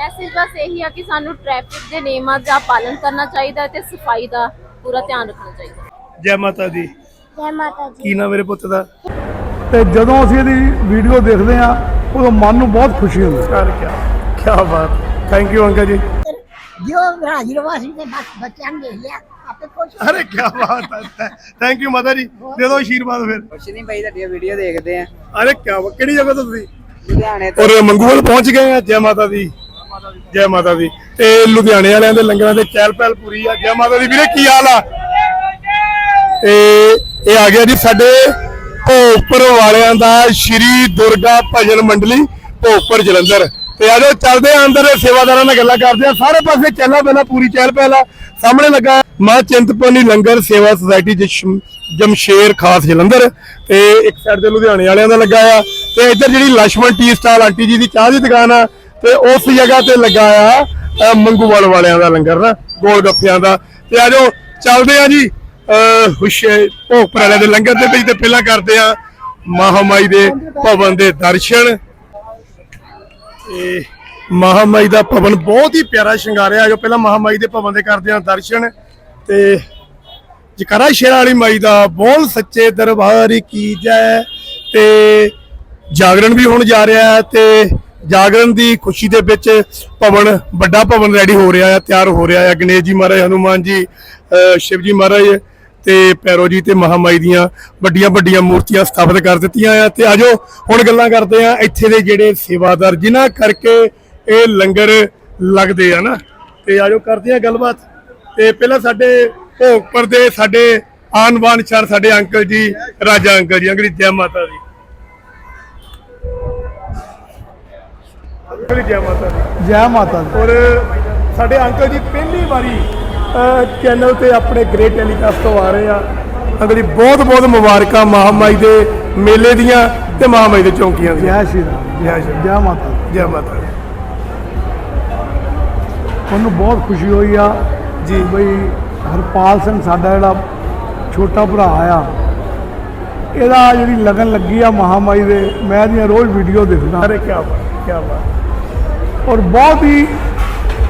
Message ਬਸ ਇਹੀ ਆ ਕਿ ਸਾਨੂੰ ਟ੍ਰੈਫਿਕ ਦੇ ਨਿਯਮਾਂ ਦਾ ਪਾਲਣ ਕਰਨਾ ਚਾਹੀਦਾ ਤੇ ਸਫ਼ਾਈ ਦਾ ਪੂਰਾ ਧਿਆਨ ਰੱਖਣਾ ਚਾਹੀਦਾ। ਜੈ ਮਾਤਾ ਦੀ। ਜੈ ਮਾਤਾ ਜੀ ਕੀ ਨਾਮ ਮੇਰੇ ਪੁੱਤ ਦਾ? ਤੇ ਜਦੋਂ ਅਸੀਂ ਇਹਦੀ ਵੀਡੀਓ ਦੇਖਦੇ ਆ ਉਦੋਂ ਮਨ ਨੂੰ ਬਹੁਤ ਖੁਸ਼ੀ ਹੁੰਦੀ। ਹੈ ਕਰ ਕਿਆ ਕੀ ਬਾਤ। ਥੈਂਕ ਯੂ ਅੰਕਲ ਜੀ। ਜੋ ਹਾਜ਼ਰ ਵਾਸੀ ਤੇ ਬਸ ਬੱਚਿਆਂ ਨੇ ਦੇਖ ਲਿਆ ਆਪੇ ਖੁਸ਼ ਹੋ ਅਰੇ ਕੀ ਬਾਤ ਹੈ। ਥੈਂਕ ਯੂ ਮਾਤਾ ਜੀ। ਦੇ ਦਿਓ ਆਸ਼ੀਰਵਾਦ ਫਿਰ। ਕੁਛ ਨਹੀਂ ਭਾਈ ਤੁਹਾਡੀਆਂ ਵੀਡੀਓ ਦੇਖਦੇ ਆ ਅਰੇ ਕੀ ਕਿਹੜੀ ਜਗ੍ਹਾ ਤੋਂ ਤੁਸੀਂ? ਲੁਧਿਆਣੇ ਤੋਂ। ਔਰ ਮੰਗੂਵਾਲ ਪਹੁੰਚ ਗਏ ਆ ਜੈ ਮਾਤਾ ਦੀ। ਜੈ ਮਾਤਾ ਦੀ। ਤੇ ਲੁਧਿਆਣੇ ਵਾਲਿਆਂ ਦੇ ਲੰਗਰਾਂ ਦੇ ਚਹਿਲ ਪਹਿਲ ਪੂਰੀ ਆ। ਜੈ ਮਾਤਾ ਦੀ ਵੀਰੇ, ਕੀ ਹਾਲ ਆ? ਤੇ ਇਹ ਆ ਗਿਆ ਜੀ ਸਾਡੇ ਭੋਪਰ ਵਾਲਿਆਂ ਦਾ ਸ਼੍ਰੀ ਦੁਰਗਾ ਭਜਨ ਮੰਡਲੀ, ਭੋਪਰ ਜਲੰਧਰ। ਤੇ ਆ ਜਾਓ, ਚੱਲਦੇ ਆਂ ਅੰਦਰ, ਸੇਵਾਦਾਰਾਂ ਨਾਲ ਗੱਲਾਂ ਕਰਦੇ ਆਂ ਸਾਰੇ ਪਾਸੇ ਚੱਲਾ ਪਹਿਲਾਂ ਪੂਰੀ ਚਹਿਲ ਆ। ਸਾਹਮਣੇ ਲੱਗਾ ਮਾਂ ਚਿੰਤਪੁਰਨੀ ਲੰਗਰ ਸੇਵਾ ਸੁਸਾਇਟੀ ਜਮਸ਼ੇਰ ਖਾਸ ਜਲੰਧਰ। ਤੇ ਇੱਕ ਸਾਈਡ ਤੇ ਲੁਧਿਆਣੇ ਵਾਲਿਆਂ ਦਾ ਲੱਗਾ ਆ। ਤੇ ਇੱਧਰ ਜਿਹੜੀ ਲక్ష్మణ ਟੀ ਸਟਾਲ ਆਂਟੀ ਜੀ ਦੀ ਚਾਹ ਦੀ ਦੁਕਾਨ ਆ ਤੇ ਉਸ ਜਗ੍ਹਾ ਤੇ ਲੱਗਾ ਆ ਮੰਗੂਵਾਲ ਵਾਲਿਆਂ ਦਾ ਲੰਗਰ ਨਾ ਗੋਲ ਗੱਪਿਆਂ ਦਾ। ਤੇ ਆਜੋ ਚੱਲਦੇ ਆ ਜੀ ਅ, ਹੁਸ਼ੇ ਭੋਗਪੁਰ ਵਾਲਿਆਂ ਦੇ ਲੰਗਰ ਦੇ ਵਿੱਚ ਤੇ ਪਹਿਲਾਂ ਕਰਦੇ ਆ ਮਹਾਮਾਈ ਦੇ ਭਵਨ ਦੇ ਦਰਸ਼ਨ। ਤੇ ਮਹਾਮਾਈ ਦਾ ਭਵਨ ਬਹੁਤ ਹੀ ਪਿਆਰਾ ਸ਼ਿੰਗਾਰਿਆ ਜੋ ਪਹਿਲਾਂ ਮਹਾਮਾਈ ਦੇ ਭਵਨ ਦੇ ਕਰਦੇ ਆ ਦਰਸ਼ਨ। ਤੇ ਜਕਰਾ ਸ਼ੇਰਾਂ ਵਾਲੀ ਮਾਈ ਦਾ ਬੋਲ ਸੱਚੇ ਦਰਬਾਰ ਕੀ ਜੈ। ਤੇ ਜਾਗਰਣ ਵੀ ਹੁਣ ਜਾ ਰਿਹਾ ਹੈ ਤੇ ਜਾਗਰਣ ਦੀ ਖੁਸ਼ੀ ਦੇ ਵਿੱਚ ਭਵਨ, ਵੱਡਾ ਭਵਨ ਰੈਡੀ ਹੋ ਰਿਹਾ ਹੈ ਤਿਆਰ ਹੋ ਰਿਹਾ ਹੈ ਗਣੇਸ਼ ਜੀ ਮਹਾਰਾਜ, ਹਨੂਮਾਨ ਜੀ ਸ਼ਿਵ ਜੀ ਮਹਾਰਾਜ ਤੇ ਪੈਰੋ ਜੀ ਤੇ ਮਹਾਮਾਈ ਦੀਆਂ ਵੱਡੀਆਂ ਵੱਡੀਆਂ ਮੂਰਤੀਆਂ ਸਥਾਪਿਤ ਕਰ ਦਿੱਤੀਆਂ ਆ। ਤੇ ਆਜੋ, ਹੁਣ ਗੱਲਾਂ ਕਰਦੇ ਆ ਇੱਥੇ ਦੇ ਜਿਹੜੇ ਸੇਵਾਦਾਰ, ਜਿਨ੍ਹਾਂ ਕਰਕੇ ਇਹ ਲੰਗਰ ਲੱਗਦੇ ਆ ਨਾ। ਤੇ ਆਜੋ, ਕਰਦੇ ਆ ਗੱਲਬਾਤ। ਤੇ ਪਹਿਲਾਂ ਸਾਡੇ ਭੋਗਪੁਰ ਦੇ ਸਾਡੇ ਆਨਵਾਨ ਸ਼ਰ ਸਾਡੇ ਅੰਕਲ ਜੀ, ਰਾਜਾ ਅੰਕਲ ਜੀ ਅੰਗਰੀ ਜੈ ਮਾਤਾ ਜੀ ਜੀ ਜੈ ਮਾਤਾ ਦੀ। ਜੈ ਮਾਤਾ ਦੀ। ਔਰ ਸਾਡੇ ਅੰਕਲ ਜੀ ਪਹਿਲੀ ਵਾਰੀ ਚੈਨਲ ਤੇ ਆਪਣੇ ਗ੍ਰੇਟ ਟੈਲੀਕਾਸਟ ਤੋਂ ਆ ਰਹੇ ਆ। ਅੰਕਲ ਜੀ ਬਹੁਤ ਬਹੁਤ ਮੁਬਾਰਕਾਂ ਮਹਾਮਾਈ ਦੇ ਮੇਲੇ ਦੀਆਂ ਤੇ ਮਹਾਮਾਈ ਦੇ ਚੌਂਕੀਆਂ ਦੀਆਂ। ਜੈ ਸ਼੍ਰੀ ਰਾਮ। ਜੈ ਸ਼੍ਰੀ। ਜੈ ਮਾਤਾ ਜੈ ਮਾਤਾ ਉਹਨੂੰ ਬਹੁਤ ਖੁਸ਼ੀ ਹੋਈ ਆ ਜੀ। ਬਈ ਹਰਪਾਲ ਸਿੰਘ ਸਾਡਾ ਜਿਹੜਾ ਛੋਟਾ ਭਰਾ ਆ ਇਹਦਾ ਜਿਹੜੀ ਲਗਨ ਲੱਗੀ ਆ ਮਹਾਮਾਈ ਦੇ ਮੈਂ ਇਹਦੀਆਂ ਰੋਜ਼ ਵੀਡੀਓ ਦੇਖਦਾ। ਅਰੇ ਕੀ ਬਾਤ ਕੀ ਬਾਤ। ਔਰ ਬਹੁਤ ਹੀ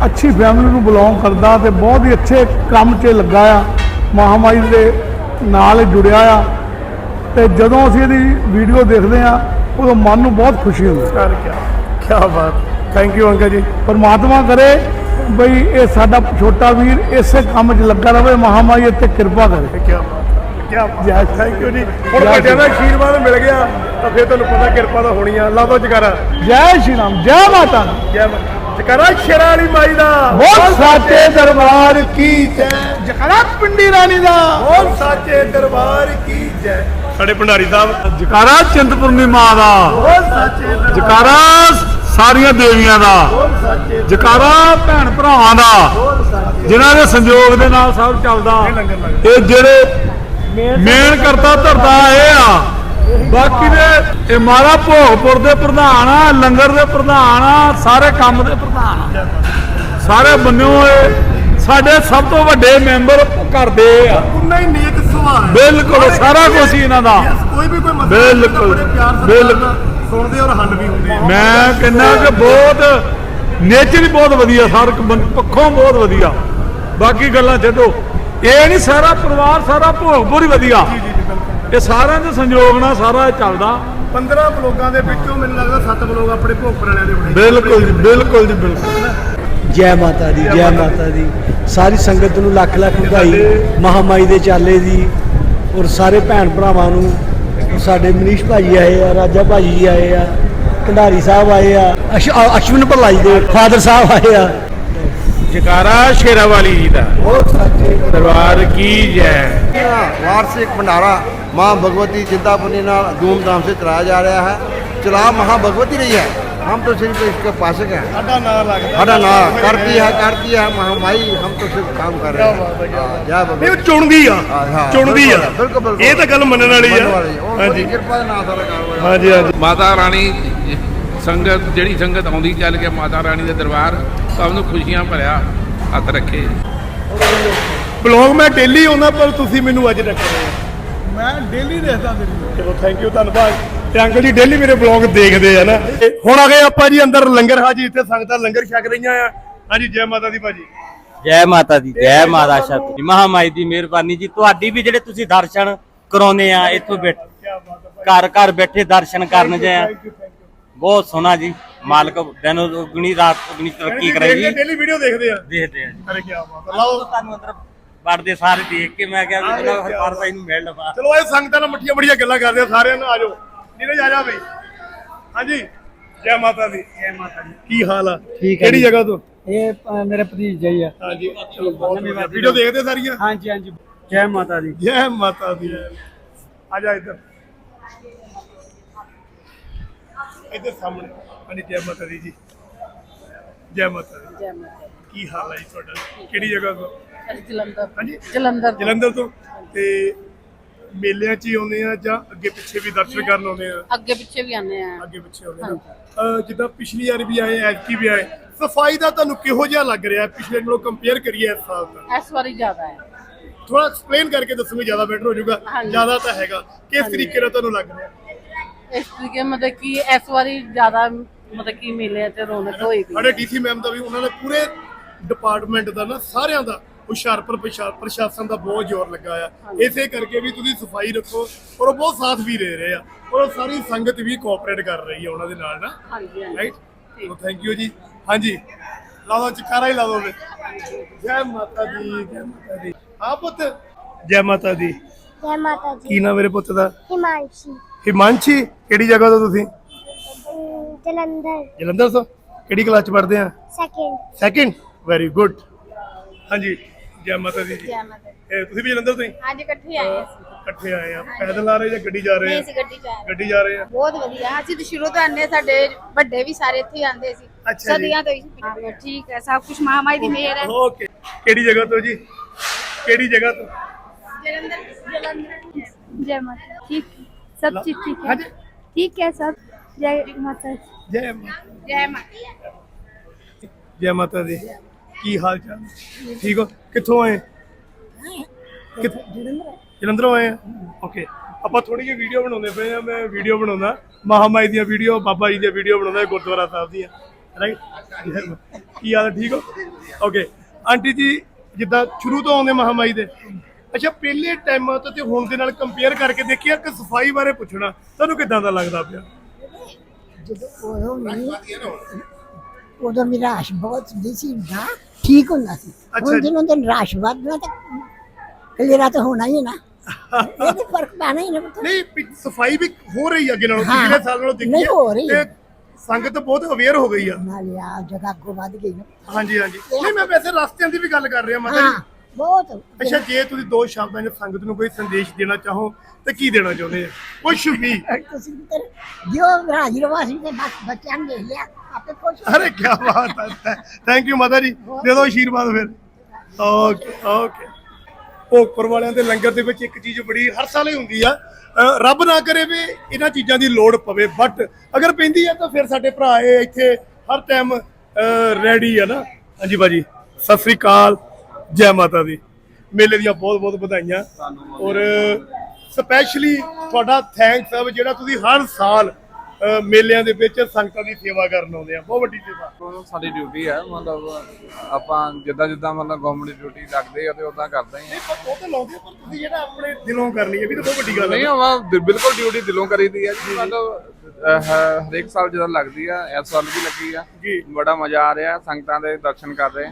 ਅੱਛੀ ਫੈਮਿਲੀ ਨੂੰ ਬਿਲੋਂਗ ਕਰਦਾ ਤੇ ਬਹੁਤ ਹੀ ਅੱਛੇ ਕੰਮ 'ਚ ਲੱਗਾ ਆ। ਮਹਾਮਾਈ ਦੇ ਨਾਲ ਜੁੜਿਆ ਆ। ਤੇ ਜਦੋਂ ਅਸੀਂ ਇਹਦੀ ਵੀਡੀਓ ਦੇਖਦੇ ਆ ਉਦੋਂ ਮਨ ਨੂੰ ਬਹੁਤ ਖੁਸ਼ੀ ਹੁੰਦੀ ਹੈ ਕਰ ਕੀ ਕੀ ਬਾਤ। ਥੈਂਕ ਯੂ ਅੰਕਲ ਜੀ। ਪਰਮਾਤਮਾ ਕਰੇ ਬਈ ਇਹ ਸਾਡਾ ਛੋਟਾ ਵੀਰ ਇਸੇ ਕੰਮ 'ਚ ਲੱਗਾ ਰਵੇ ਮਹਾਮਾਈ ਇੱਥੇ ਕਿਰਪਾ ਕਰੇ। ਕੀ ਬਾਤ। ਕੀ ਬਾਤ ਜੈ ਥੈਂਕ ਯੂ ਜੀ। ਹੁਣ ਜੈ ਵੱਡਿਆਂ ਦਾ ਆਸ਼ੀਰਵਾਦ ਮਿਲ ਗਿਆ ਤਾਂ ਫਿਰ ਤੁਹਾਨੂੰ ਪਤਾ ਕਿਰਪਾ ਤਾਂ ਹੋਣੀ ਆ। ਲਾ ਦੋ ਜਗਾਰਾ ਜੈ ਸ਼੍ਰੀ ਰਾਮ ਜੈ ਮਾਤਾ ਦੀ। ਜੈ ਮਾਤਾ ਜਗਾਰਾ ਸ਼ੇਰਾਂ ਵਾਲੀ ਮਾਈ ਦਾ। ਬਹੁਤ ਸਾਚੇ ਦਰਬਾਰ ਕੀ ਜੈ। ਜਕੜਾ ਪਿੰਡੀ ਰਾਣੀ ਦਾ। ਬੋਲ ਸਾਚੇ ਦਰਬਾਰ ਕੀ ਜੈ। ਸਾਡੇ ਭੰਡਾਰੀ ਸਾਹਿਬ। ਜਕਾਰਾ ਚਿੰਤਪੁਰਨੀ ਮਾਂ ਦਾ। ਬੋਲ ਸਾਚੇ ਦਰਬਾਰ। ਜਕਾਰਾ ਸਾਰੀਆਂ ਦੇਵੀਆਂ ਦਾ। ਜਕਾਰਾ ਭੈਣ ਭਰਾਵਾਂ ਦਾ। ਜਿਨ੍ਹਾਂ ਦੇ ਸੰਯੋਗ ਦੇ ਨਾਲ ਸਭ ਚੱਲਦਾ। ਇਹ ਜਿਹੜੇ ਮੇਨ ਕਰਤਾ ਧਰਤਾ ਇਹ ਆ। ਬਾਕੀ ਦੇ ਇਹ ਮਾਰਾ ਭੋਗਪੁਰ ਦੇ ਪ੍ਰਧਾਨ ਆ ਲੰਗਰ ਦੇ ਪ੍ਰਧਾਨ ਆ ਸਾਰੇ ਕੰਮ ਦੇ ਪ੍ਰਧਾਨ ਆ। ਸਾਰੇ ਬੰਨਿਓ ਇਹ ਸਾਡੇ ਸਭ ਤੋਂ ਵੱਡੇ ਮੈਂਬਰ ਕਰਦੇ ਆ। ਉਨਾ ਹੀ ਨੇਕ ਹੈ। ਬਿਲਕੁਲ ਸਾਰਾ ਕੁਝ ਹੀ ਇਹਨਾਂ ਦਾ। ਕੋਈ ਵੀ ਕੋਈ ਮਸਲਾ ਬਿਲਕੁਲ, ਬਿਲਕੁਲ। ਸੁਣਦੇ ਔਰ ਹੱਲ ਵੀ ਹੁੰਦੇ ਆ। ਮੈਂ ਕਹਿੰਦਾ ਕਿ ਬਹੁਤ ਨੇਚਰ ਹੀ ਬਹੁਤ ਵਧੀਆ ਹਰ ਪੱਖੋਂ ਬਹੁਤ ਵਧੀਆ। ਬਾਕੀ ਗੱਲਾਂ ਛੱਡੋ। ਇਹ ਨਹੀਂ ਸਾਰਾ ਪਰਿਵਾਰ ਸਾਰਾ ਭੋਗਪੁਰ ਹੀ ਵਧੀਆ। ਇਹ ਸਾਰਿਆਂ ਦੇ ਸੰਯੋਗ ਨਾਲ ਸਾਰਾ ਇਹ ਚੱਲਦਾ। 15 ਬਲੋਗਾਂ ਦੇ ਵਿੱਚੋਂ ਮੈਨੂੰ ਲੱਗਦਾ 7 ਬਲੋਗ ਆਪਣੇ ਭੋਗਪੁਰ ਵਾਲਿਆਂ ਦੇ ਬਣੇ ਬਿਲਕੁਲ ਜੀ ਬਿਲਕੁਲ ਜੀ ਬਿਲਕੁਲ। ਜੈ ਮਾਤਾ ਦੀ ਜੈ ਮਾਤਾ ਦੀ। ਸਾਰੀ ਸੰਗਤ ਨੂੰ ਲੱਖ ਲੱਖ ਵਧਾਈ। ਮਹਾਮਾਈ ਦੇ ਚਾਲੇ ਦੀ ਔਰ ਸਾਰੇ ਭੈਣ ਭਰਾਵਾਂ ਨੂੰ ਸਾਡੇ ਮਨੀਸ਼ ਭਾਜੀ ਆਏ ਆ ਰਾਜਾ ਭਾਜੀ ਜੀ ਆਏ ਆ ਭੰਡਾਰੀ ਸਾਹਿਬ ਆਏ ਆ ਅਸ਼ਵਿਨ ਭੱਲਾ ਜੀ ਦੇ ਫਾਦਰ ਸਾਹਿਬ ਆਏ ਆ। ਜਕਾਰਾ ਸ਼ੇਰਾ ਵਾਲੀ ਜੀ ਦਾ ਦਰਬਾਰ ਕੀ ਜੈ वार्षिक भंडारा माँ भगवती चिंतापुनी नाल धूमधाम से चलाया जा रहा है चला महा भगवती रही है हम तो सिर्फ इसके पासक हैं ਸਾਡਾ ਨਾਮ ਲੱਗਦਾ हमारा ना करती है करती है महामाई हम तो सिर्फ काम कर रहे हैं हाँ, जय ਇਹ भगवती ਉਹ ਚੁਣਦੀ ਆ ਹਾਂ, ਹਾਂ, ਚੁਣਦੀ ਆ ਬਿਲਕੁਲ, ਬਿਲਕੁਲ, ਬਿਲਕੁਲ। ਇਹ ਤਾਂ ਗੱਲ ਮੰਨਣ ਵਾਲੀ बनने ਆ वाली है। और ਹਾਂਜੀ बड़ी कृपा ना सारा काम हो रहा है। ਹਾਂਜੀ ਹਾਂਜੀ ਮਾਤਾ ਰਾਣੀ ਸੰਗਤ ਜਿਹੜੀ ਸੰਗਤ ਆਉਂਦੀ ਚੱਲ ਕੇ ਮਾਤਾ ਰਾਣੀ ਦੇ ਦਰਬਾਰ ਸਭ ਨੂੰ ਖੁਸ਼ੀਆਂ ਭਰਿਆ ਹੱਥ ਰੱਖੇ। ਬਲੌਗ ਮੈਂ ਡੇਲੀ ਆਉਂਦਾ ਪਰ ਤੁਸੀਂ ਮੈਨੂੰ ਅੱਜ ਰੱਖ ਰਹੇ ਹੋ। ਮੈਂ ਡੇਲੀ ਦੇਖਦਾ ਤੇਰੀ ਚਲੋ ਥੈਂਕ ਯੂ ਧੰਨਵਾਦ। ਤੇ ਅੰਕਲ ਜੀ ਡੇਲੀ ਮੇਰੇ ਬਲੌਗ ਦੇਖਦੇ ਆ ਨਾ। ਤੇ ਹੁਣ ਆ ਗਏ ਆਪਾਂ ਜੀ ਅੰਦਰ ਲੰਗਰ ਹਾਜੀ ਇੱਥੇ ਸੰਗਤਾਂ ਲੰਗਰ ਛਕ ਰਹੀਆਂ ਆ। ਹਾਂਜੀ ਜੈ ਮਾਤਾ ਦੀ ਭਾਜੀ। ਜੈ ਮਾਤਾ ਦੀ ਜੈ ਮਾਤਾ ਸ਼ਕਤੀ ਮਹਾਮਾਈ ਦੀ ਮਿਹਰਬਾਨੀ ਜੀ। ਤੁਹਾਡੀ ਵੀ ਜਿਹੜੇ ਤੁਸੀਂ ਦਰਸ਼ਨ ਕਰਾਉਨੇ ਆ ਇੱਥੋਂ ਬੈਠ ਘਰ ਘਰ ਬੈਠੇ ਦਰਸ਼ਨ ਕਰਨ ਜੇ ਆ। ਬਹੁਤ ਸੋਹਣਾ ਜੀ ਮਾਲਕ ਦਿਨ ਦੁਗਣੀ ਰਾਤ ਦੁਗਣੀ ਤਰੱਕੀ ਕਰੇ ਜੀ ਡੇਲੀ ਵੀਡੀਓ ਦੇਖਦੇ ਆ। ਦੇਖਦੇ ਆ ਜੀ। ਅਰੇ ਕੀ ਬਾਤ ਲਓ। ਤੁਹਾਨੂੰ ਅੰਦਰ ਵੜਦੇ ਸਾਰੇ ਦੇਖ ਕੇ ਮੈਂ ਕਿਹਾ ਵੀ ਚਲੋ ਹਰਪਾਲ ਭਾਈ ਨੂੰ ਮਿਲ ਲਵਾ। ਚਲੋ ਇਹ ਸੰਗਤਾਂ ਨਾਲ ਮੱਠੀਆਂ ਬੜੀਆਂ ਗੱਲਾਂ ਕਰਦੇ ਆ ਸਾਰਿਆਂ ਨਾਲ ਆਜੋ ਨੀਰਜ ਆ ਜਾ ਬਈ। ਹਾਂਜੀ। ਜੈ ਮਾਤਾ ਦੀ। ਜੈ ਮਾਤਾ ਦੀ। ਕੀ ਹਾਲ ਆ? ਠੀਕ ਹੈ ਕਿਹੜੀ। ਜਗ੍ਹਾ ਤੋਂ? ਇਹ ਅ, ਮੇਰਾ ਭਤੀਜਾ ਹੀ ਆ। ਹਾਂਜੀ। ਵੀਡੀਓ ਦੇਖਦੇ ਸਾਰੀਆਂ? ਹਾਂਜੀ ਹਾਂਜੀ। ਜੈ ਮਾਤਾ ਦੀ। ਜੈ ਮਾਤਾ ਦੀ। ਆ ਜਾ ਇੱਧਰ। ਇੱਧਰ ਸਾਹਮਣੇ ਹਾਂਜੀ ਜੈ ਮਾਤਾ ਦੀ ਜੀ। ਜੈ ਮਾਤਾ ਦੀ। ਜੈ ਮਾਤਾ ਕੀ ਹਾਲ ਹੈ ਜੀ ਤੁਹਾਡਾ? ਕਿਹੜੀ ਜਗ੍ਹਾ ਤੋਂ? ਜਲੰਧਰ ਹਾਂਜੀ ਜਲੰਧਰ ਜਲੰਧਰ ਤੋਂ। ਤੇ ਮੇਲਿਆਂ 'ਚ ਹੀ ਆਉਂਦੇ ਆ ਜਾਂ ਅੱਗੇ ਪਿੱਛੇ ਵੀ ਦਰਸ਼ਨ ਕਰਨ ਆਉਂਦੇ ਆ? ਅੱਗੇ ਪਿੱਛੇ ਵੀ ਆਨੇ ਆ। ਅੱਗੇ ਪਿੱਛੇ ਆਉਂਦੇ ਆ ਅਹ ਜਿੱਦਾਂ ਪਿਛਲੀ ਵਾਰ ਵੀ ਆਏ ਐਤਕੀ ਵੀ ਆਏ। ਸਫ਼ਾਈ ਦਾ ਤੁਹਾਨੂੰ ਕਿਹੋ ਜਿਹਾ ਲੱਗ ਰਿਹਾ? ਪਿਛਲੇ ਨਾਲੋਂ ਕੰਪੇਅਰ ਕਰੀਏ ਇਸ ਸਾਲ ਦਾ ਇਸ ਵਾਰੀ ਜ਼ਿਆਦਾ ਹੈ। ਥੋੜਾ ਐਕਸਪਲੇਨ ਕਰਕੇ ਦੱਸੋਗੇ ਜ਼ਿਆਦਾ ਬੈਟਰ ਹੋ ਜਾਊਗਾ। ਹਾਂਜੀ। ਜ਼ਿਆਦਾ ਤਾਂ ਹੈਗਾ। ਕਿਸ ਤਰੀਕੇ ਨਾਲ ਤੁਹਾਨੂੰ ਲੱਗ ਰਿਹਾ? ਇਸ ਤਰੀਕੇ ਮਤਲਬ ਕਿ ਇਸ ਵਾਰੀ ਜ਼ਿਆਦਾ ਮਤਲਬ ਕਿ ਮੇਲੇ ਤੇ ਰੌਣਕ ਹੋਏਗੀ ਸਾਡੇ ਡੀਸੀ ਮੈਮ ਦਾ ਵੀ ਉਹਨਾਂ ਦੇ ਪੂਰੇ ਡਿਪਾਰਟਮੈਂਟ ਦਾ ਨਾ ਸਾਰਿਆਂ ਦਾ ਹੁਸ਼ਿਆਰਪੁਰ ਪ੍ਰਸ਼ਾ- ਪ੍ਰਸ਼ਾਸਨ ਦਾ ਬਹੁਤ ਜ਼ੋਰ ਲੱਗਾ ਆ ਇਸੇ ਕਰਕੇ ਵੀ ਤੁਸੀਂ ਸਫ਼ਾਈ ਰੱਖੋ ਔਰ ਉਹ ਬਹੁਤ ਸਾਥ ਵੀ ਦੇ ਰਹੇ ਆ ਔਰ ਉਹ ਸਾਰੀ ਸੰਗਤ ਵੀ ਕੋਆਪਰੇਟ ਕਰ ਰਹੀ ਹੈ ਉਹਨਾਂ ਦੇ ਨਾਲ ਨਾ। ਹਾਂਜੀ ਹਾਂਜੀ। ਰਾਈਟ ਸੋ ਥੈਂਕ ਯੂ ਜੀ। ਹਾਂਜੀ ਲਾ ਦੋ ਚਕਾਰਾ ਹੀ ਲਾ ਦੋ ਫਿਰ। ਜੈ ਮਾਤਾ ਦੀ ਜੈ ਮਾਤਾ ਦੀ। ਹਾਂ ਪੁੱਤ। ਜੈ ਮਾਤਾ ਦੀ। ਜੈ ਮਾਤਾ ਜੀ ਕੀ ਨਾਮ ਮੇਰੇ ਪੁੱਤ ਦਾ? ਹਿਮਾਂਸ਼ੀ। ਹਿਮਾਂਸ਼ੀ ਕਿਹੜੀ ਜਗ੍ਹਾ ਤੋਂ ਤੁਸੀਂ? ਜਲੰਧਰ। ਜਲੰਧਰ ਤੋਂ? ਕਿਹੜੀ ਕਲਾਸ ਚ ਪੜ੍ਹਦੇ ਆ? ਸੈਕਿੰਡ ਸੈਕਿੰਡ ਵੈਰੀ ਗੁੱਡ ਹਾਂਜੀ ਜੈ ਮਾਤਾ ਦੀ ਜੀ। ਤੁਸੀਂ ਵੀ ਜਲੰਧਰ ਤੋਂ ਹੀ? ਅੱਜ ਇਕੱਠੇ ਆਏ ਅਸੀਂ। ਇਕੱਠੇ ਆਏ ਆ। ਪੈਦਲ ਆ ਰਹੇ ਜਾਂ ਗੱਡੀ ਜਾ ਰਹੇ ਨਹੀਂ ਅਸੀਂ ਗੱਡੀ ਚ ਗੱਡੀ ਜਾ ਰਹੇ ਆ। ਬਹੁਤ ਵਧੀਆ। ਅਸੀਂ ਤਾਂ ਸ਼ੁਰੂ ਤੋਂ ਆਨੇ ਸਾਡੇ ਵੱਡੇ ਵੀ ਸਾਰੇ ਇੱਥੇ ਹੀ ਸੀ। ਸਦੀਆਂ ਤੋਂ ਹੀ ਠੀਕ ਹੈ। ਸਭ ਕੁਝ ਮਹਾਮਾਈ ਦੀ ਮਿਹਰ ਹੈ। ਓਕੇ। ਕਿਹੜੀ ਜਗ੍ਹਾ ਤੋਂ ਜੀ? ਕਿਹੜੀ ਜਗ੍ਹਾ ਤੋਂ? ਜਲੰਧਰ ਜਲੰਧਰ। ਜੈ ਮਾਤਾ ਠੀਕ। सब चीज ठीक है ठीक है सब जय माता ਜੈ ਮਾਤਾ ਜੈ ਮਾਤਾ ਜੈ ਮਾਤਾ ਦੀ ਕੀ ਹਾਲ ਚਾਲ ਠੀਕ ਹੋ ਕਿੱਥੋਂ ਆਏ ਕਿੱਥੋਂ ਜਲੰਧਰੋਂ ਆਏ ਆ ਓਕੇ ਆਪਾਂ ਥੋੜੀ ਜਿਹੀ ਵੀਡੀਓ ਬਣਾਉਂਦੇ ਪਏ ਆ ਮੈਂ ਵੀਡੀਓ ਬਣਾਉਂਦਾ ਮਹਾਮਾਈ ਦੀਆਂ ਵੀਡੀਓ ਬਾਬਾ ਜੀ ਦੀਆਂ ਵੀਡੀਓ ਬਣਾਉਂਦਾ ਗੁਰਦੁਆਰਾ ਸਾਹਿਬ ਦੀਆਂ ਰਾਈਟ ਕੀ ਹਾਲ ਹੈ ਠੀਕ ਹੋ ਓਕੇ ਆਂਟੀ ਜੀ ਜਿੱਦਾਂ ਸ਼ੁਰੂ ਤੋਂ ਆਉਂਦੇ ਮਹਾਮਾਈ ਦੇ ਅੱਛਾ ਪਹਿਲੇ ਟਾਈਮਾਂ ਤੋਂ ਤੇ ਹੁਣ ਦੇ ਨਾਲ ਕੰਪੇਅਰ ਕਰਕੇ ਦੇਖਿਆ ਕਿ ਸਫ਼ਾਈ ਬਾਰੇ ਪੁੱਛਣਾ ਤੁਹਾਨੂੰ ਕਿਦਾਂ ਦਾ ਲੱਗਦਾ ਪਿਆ? ਜਦੋਂ ਉਦੋਂ ਵੀ ਉਦੋਂ ਵੀ ਰਾਸ਼ ਬਹੁਤ ਹੁੰਦੀ ਸੀ ਨਾ ਠੀਕ ਹੁੰਦਾ ਸੀ। ਅੱਛਾ ਹੁਣ ਜੀ। ਦਿਨੋਂ ਦਿਨ ਰਾਸ਼ ਵੱਧਦਾ ਤਾਂ ਕਲੇਰਾ ਤਾਂ ਹੋਣਾ ਹੀ ਹੈ ਨਾ। ਇਹ ਤੇ ਫ਼ਰਕ ਪੈਣਾ ਹੀ ਨਾ ਪੁੱਤ। ਨਹੀਂ ਵੀ ਸਫ਼ਾਈ ਵੀ ਹੋ ਰਹੀ ਹੈ ਅੱਗੇ ਨਾਲੋਂ ਹਾਂ। ਪਿਛਲੇ ਸਾਲ ਨਾਲੋਂ ਦੇਖੀ ਨਹੀਂ ਹੈ ਹੋ ਰਹੀ ਤੇ ਹੈ। ਸੰਗਤ ਬਹੁਤ ਅਵੇਅਰ ਹੋ ਗਈ ਆ। ਨਾਲੇ ਆ ਜਗ੍ਹਾ ਅੱਗੋਂ ਵੱਧ ਗਈ ਨਾ ਹਾਂਜੀ ਹਾਂਜੀ। ਨਹੀਂ ਮੈਂ ਵੈਸੇ ਰਸਤਿਆਂ ਦੀ ਵੀ ਗੱਲ ਕਰ ਰਿਹਾ ਮਾਤਾ ਜੀ। ਬਹੁਤ ਅੱਛਾ ਜੇ ਤੁਸੀਂ ਦੋ ਸ਼ਬਦਾਂ 'ਚ ਸੰਗਤ ਨੂੰ ਕੋਈ ਸੰਦੇਸ਼ ਦੇਣਾ ਚਾਹੋ ਤੇ ਕੀ ਦੇਣਾ ਚਾਹੁੰਦੇ ਆ? ਕੁਝ ਵੀ। ਤੁਸੀਂ ਤੇ ਜੋ ਹਾਜ਼ਰ ਵਾਸੀ ਤੇ ਬਸ ਬੱਚਿਆਂ ਨੇ ਲਿਆ ਆਪੇ ਹੋ ਅਰੇ ਕੀ ਬਾਤ ਹੈ ਥੈਂਕ ਯੂ ਮਾਤਾ ਜੀ। ਦੇ ਦਿਓ ਆਸ਼ੀਰਵਾਦ ਫਿਰ। ਓਕੇ ਓਕੇ ਭੋਗਪੁਰ ਵਾਲਿਆਂ ਦੇ ਲੰਗਰ ਦੇ ਵਿੱਚ ਇੱਕ ਚੀਜ਼ ਬੜੀ ਹਰ ਸਾਲ ਹੀ ਹੁੰਦੀ ਆ। ਰੱਬ ਨਾ ਕਰੇ ਵੀ ਇਹਨਾਂ ਚੀਜ਼ਾਂ ਦੀ ਲੋੜ ਪਵੇ ਬਟ ਅਗਰ ਪੈਂਦੀ ਆ ਤਾਂ ਫਿਰ ਸਾਡੇ ਭਰਾ ਇਹ ਇੱਥੇ ਹਰ ਟਾਈਮ ਰੈਡੀ ਆ ਨਾ। ਹਾਂਜੀ ਬਾਜੀ ਸਤਿ ਸ੍ਰੀ ਅਕਾਲ। ਜੈ ਮਾਤਾ ਦੀ। ਮੇਲੇ ਦੀਆਂ ਬਹੁਤ ਬਹੁਤ ਵਧਾਈਆਂ। ਔਰ ਸਪੈਸ਼ਲੀ ਤੁਹਾਡਾ ਥੈਂਕਸ ਆ ਜਿਹੜਾ ਤੁਸੀਂ ਹਰ ਸਾਲ ਮੇਲਿਆਂ ਦੇ ਵਿੱਚ ਸੰਗਤਾਂ ਦੀ ਸੇਵਾ ਕਰਨ ਆਉਂਦੇ ਆ। ਬਹੁਤ ਵੱਡੀ ਸੇਵਾ। ਉਹ ਸਾਡੀ ਡਿਊਟੀ ਹੈ ਮਤਲਬ ਆਪਾਂ ਜਿੱਦਾਂ ਜਿੱਦਾਂ ਮਤਲਬ ਗਵਰਨਮੈਂਟ ਡਿਊਟੀ ਲੱਗਦੀ ਹੈ ਤੇ ਉਦਾਂ ਕਰਦੇ ਹਾਂ ਨਹੀਂ ਪਰ ਉਹ ਤਾਂ ਲਾਉਂਦੇ ਆ, ਪਰ ਤੁਸੀਂ ਜਿਹੜਾ ਆਪਣੇ ਦਿਲੋਂ ਕਰਨੀ ਹੈ ਵੀ ਤਾਂ ਬਹੁਤ ਵੱਡੀ ਗੱਲ ਨਹੀਂ ਹੈ ਉਹ ਬਿਲਕੁਲ ਡਿਊਟੀ ਦਿਲੋਂ ਕਰੀਦੀ ਹੈ ਜੀ ਮਤਲਬ ਅਹ, ਹ- ਹਰੇਕ ਸਾਲ ਜਦੋਂ ਲੱਗਦੀ ਆ ਇਸ ਸਾਲ ਵੀ ਲੱਗੀ ਆ। ਜੀ। ਬੜਾ ਮਜ਼ਾ ਆ ਰਿਹਾ ਸੰਗਤਾਂ ਦੇ ਦਰਸ਼ਨ ਕਰ ਰਹੇ।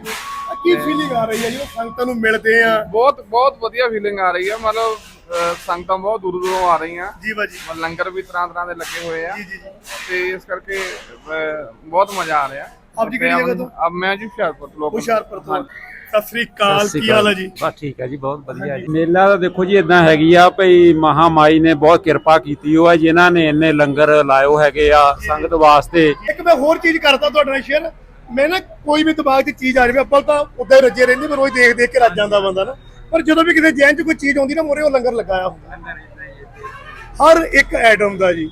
ਕੀ ਫੀਲਿੰਗ ਆ ਰਹੀ ਹੈ? ਜਦੋਂ ਸੰਗਤਾਂ ਨੂੰ ਮਿਲਦੇ ਆ। ਬਹੁਤ ਬਹੁਤ ਵਧੀਆ ਫੀਲਿੰਗ ਆ ਰਹੀ ਹੈ। ਮਤਲਬ ਅਹ, ਸੰਗਤਾਂ ਬਹੁਤ ਦੂਰ ਦੂਰੋਂ ਆ ਰਹੀਆਂ। ਜੀ ਬਾਜੀ। ਮਤਲਬ ਲੰਗਰ ਵੀ ਤਰ੍ਹਾਂ ਤਰ੍ਹਾਂ ਦੇ ਲੱਗੇ ਹੋਏ ਆ। ਜੀ ਜੀ ਜੀ। ਤੇ ਇਸ ਕਰਕੇ ਅਹ, ਬਹੁਤ ਮਜ਼ਾ ਆ ਰਿਹਾ। ਆਪ ਜੀ ਕਿਹੜੀ ਜਗ੍ਹਾ ਤੋਂ? ਅਬ ਮੈਂ ਜੀ ਹੁਸ਼ਿਆਰਪੁਰ ਲੋਕ ਹੁਸ਼ਿਆਰਪੁਰ ਤੋਂ। ਸਤਿ ਸ੍ਰੀ ਅਕਾਲ। ਕੀ ਹਾਲ ਹੈ ਜੀ? ਬਸ ਠੀਕ ਹੈ ਜੀ ਬਹੁਤ ਵਧੀਆ ਜੀ। ਮੇਲਾ ਤਾਂ ਦੇਖੋ ਜੀ ਇਦਾਂ ਹੈਗੀ ਆ ਭਈ ਮਹਾਮਾਈ ਨੇ ਬਹੁਤ ਕਿਰਪਾ ਕੀਤੀ। ਹੋਆ ਜਿਨ੍ਹਾਂ ਨੇ ਇੰਨੇ ਲੰਗਰ ਲਾਇਓ ਹੈਗੇ ਆ ਸੰਗਤ ਵਾਸਤੇ। ਇੱਕ ਮੈਂ ਹੋਰ ਚੀਜ਼ ਕਰਦਾ ਤੁਹਾਡੇ ਨਾਲ ਸ਼ੇਅਰ ਮੈਂ ਨਾ ਕੋਈ ਵੀ ਦਿਮਾਗ 'ਚ ਚੀਜ਼ ਆ ਜਾਵੇ ਆਪਾਂ ਤਾਂ ਉਦਾਂ ਹੀ ਰੱਜੇ ਰਹਿੰਦੇ ਪਰ ਰੋਜ਼ ਦੇਖ ਦੇਖ ਕੇ ਰੱਜ ਜਾਂਦਾ ਬੰਦਾ ਨਾ। ਪਰ ਜਦੋਂ ਵੀ ਕਿਸੇ ਜੈਨ 'ਚ ਕੋਈ ਚੀਜ਼ ਆਉਂਦੀ ਨਾ ਮੋਰੇ ਉਹ ਲੰਗਰ ਲਗਾਇਆ ਹੁੰਦਾ। ਹਰ ਇੱਕ ਐਟਮ ਦਾ ਜੀ।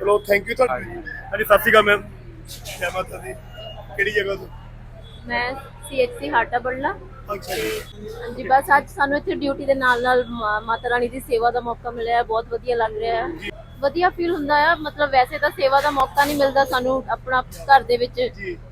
ਚਲੋ ਥੈਂਕ ਯੂ ਤੁਹਾਡਾ। ਹਾਂਜੀ। ਸਤਿ ਸ਼੍ਰੀ ਅਕਾਲ ਮੈਮ ਜੈ ਮਾਤਾ ਦੀ। ਕਿਹੜੀ ਜਗ੍ਹਾ ਤੋਂ? ਮੈਂ ਸੀਐਚਸੀ ਹਾਟਾ ਬੜਲਾ ਅੱਛਾ ਜੀ। ਹਾਂਜੀ ਬਸ ਅੱਜ ਸਾਨੂੰ ਇੱਥੇ ਡਿਊਟੀ ਦੇ ਨਾਲ ਨਾਲ ਮਾ- ਮਾਤਾ ਰਾਣੀ ਦੀ ਸੇਵਾ ਦਾ ਮੌਕਾ ਮਿਲਿਆ ਬਹੁਤ ਵਧੀਆ ਲੱਗ ਰਿਹਾ ਹੈ। ਵਧੀਆ ਫੀਲ ਹੁੰਦਾ ਆ। ਮਤਲਬ ਵੈਸੇ ਤਾਂ ਸੇਵਾ ਦਾ ਮੌਕਾ ਨਹੀਂ ਮਿਲਦਾ ਸਾਨੂੰ ਆਪਣਾ ਘਰ ਦੇ ਵਿੱਚ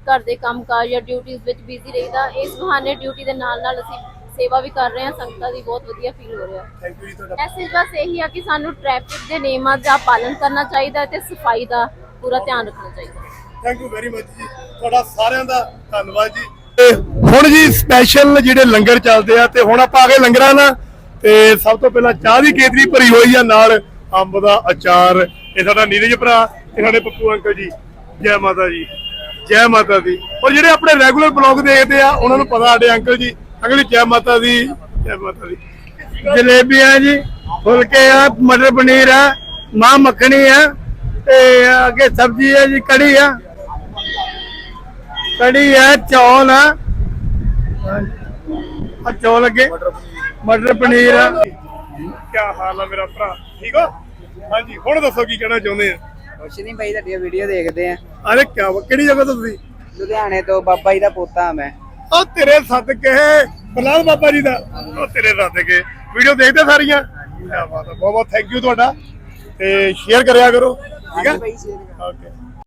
ਘਰ ਦੇ ਕੰਮਕਾਜ ਜਾਂ ਡਿਊਟੀਆਂ ਵਿੱਚ ਬਿਜ਼ੀ ਰਹੀਦਾ। ਇਸ ਬਹਾਨੇ ਡਿਊਟੀ ਦੇ ਨਾਲ ਨਾਲ ਅਸੀਂ ਸੇਵਾ ਵੀ ਕਰ ਰਹੇ ਹਾਂ। ਸੰਗਤਾਂ ਦੀ ਬਹੁਤ ਵਧੀਆ ਫੀਲ ਹੋ ਰਿਹਾ। ਥੈਂਕ ਯੂ ਜੀ ਤੁਹਾਡਾ। ਮੈਸੇਜ ਬਸ ਇਹੀ ਆ ਕਿ ਸਾਨੂੰ ਟ੍ਰੈਫਿਕ ਦੇ ਨਿਯਮਾਂ ਦਾ ਪਾਲਣ ਕਰਨਾ ਚਾਹੀਦਾ ਤੇ ਸਫ਼ਾਈ ਦਾ ਪੂਰਾ ਧਿਆਨ ਰੱਖਣਾ ਚਾਹੀਦਾ। ਥੈਂਕ ਯੂ ਵੈਰੀ ਮਚ ਜੀ। ਤੁਹਾਡਾ ਸਾਰਿਆਂ ਦਾ ਧੰਨਵਾਦ ਜੀ। ਤੇ ਹੁਣ ਜੀ ਸਪੈਸ਼ਲ ਜਿਹੜੇ ਲੰਗਰ ਚੱਲਦੇ ਆ ਤੇ ਹੁਣ ਆਪਾਂ ਆ ਗਏ ਲੰਗਰਾਂ ਨਾਲ। ਤੇ ਸਭ ਤੋਂ ਪਹਿਲਾਂ ਚਾਹ ਦੀ ਕੇਤਰੀ ਭਰੀ ਹੋਈ ਆ ਨਾਲ। ਅੰਬ ਦਾ ਅਚਾਰ, ਇਹ ਸਾਡਾ ਨੀਰਜ ਭਰਾ ਤੇ ਸਾਡੇ ਪੱਪੂ ਅੰਕਲ ਜੀ। ਜੈ ਮਾਤਾ ਜੀ। ਜੈ ਮਾਤਾ ਦੀ। ਔਰ ਜਿਹੜੇ ਆਪਣੇ ਰੈਗੂਲਰ ਬਲੌਗ ਦੇਖਦੇ ਆ, ਉਹਨਾਂ ਨੂੰ ਪਤਾ ਸਾਡੇ ਅੰਕਲ ਜੀ। ਅੰਕਲ ਜੀ ਜੈ ਮਾਤਾ ਦੀ, ਜੈ ਮਾਤਾ ਦੀ। ਜਲੇਬੀਆਂ ਜੀ, ਫੁਲਕੇ ਆ, ਮਟਰ ਪਨੀਰ ਆ ਮਾਂ ਮੱਖਣੀ ਆ, ਤੇ ਅੱਗੇ ਸਬਜ਼ੀ ਹੈ ਜੀ, ਕੜੀ ਆ। ਕੜੀ ਆ, ਚੌਲ ਆ। ਆ ਚੌਲ ਅੱਗੇ। ਮਟਰ ਪਨੀਰ ਆ। ਕੀ ਹਾਲ ਆ ਮੇਰਾ ਭਰਾ? ਠੀਕ ਹੋ? ਹਾਂਜੀ ਹੁਣ ਦੱਸੋ ਕੀ ਕਹਿਣਾ ਚਾਹੁੰਦੇ ਆ? ਕੁਛ ਨਹੀਂ ਭਾਈ ਤੁਹਾਡੀਆਂ ਵੀਡੀਓ ਦੇਖਦੇ ਆ। ਅਰੇ ਕਿਆ ਵਾ- ਕਿਹੜੀ ਜਗ੍ਹਾ ਤੋਂ ਤੁਸੀਂ? ਲੁਧਿਆਣੇ ਤੋਂ ਬਾਬਾ ਜੀ ਦਾ ਪੋਤਾ ਮੈਂ। ਉਹ ਤੇਰੇ ਸਦਕੇ ਪ੍ਰਲਾਦ ਬਾਬਾ ਜੀ ਦਾ। ਉਹ ਤੇਰੇ ਸਦਕੇ ਵੀਡੀਓ ਦੇਖਦੇ ਸਾਰੀਆਂ? ਕਿਆ ਬਾਤ ਆ ਬਹੁਤ ਬਹੁਤ ਥੈਂਕ ਯੂ ਤੁਹਾਡਾ। ਤੇ ਸ਼ੇਅਰ ਕਰਿਆ ਕਰੋ ਠੀਕ ਹੈ ਸ਼ੇਅਰ ਓਕੇ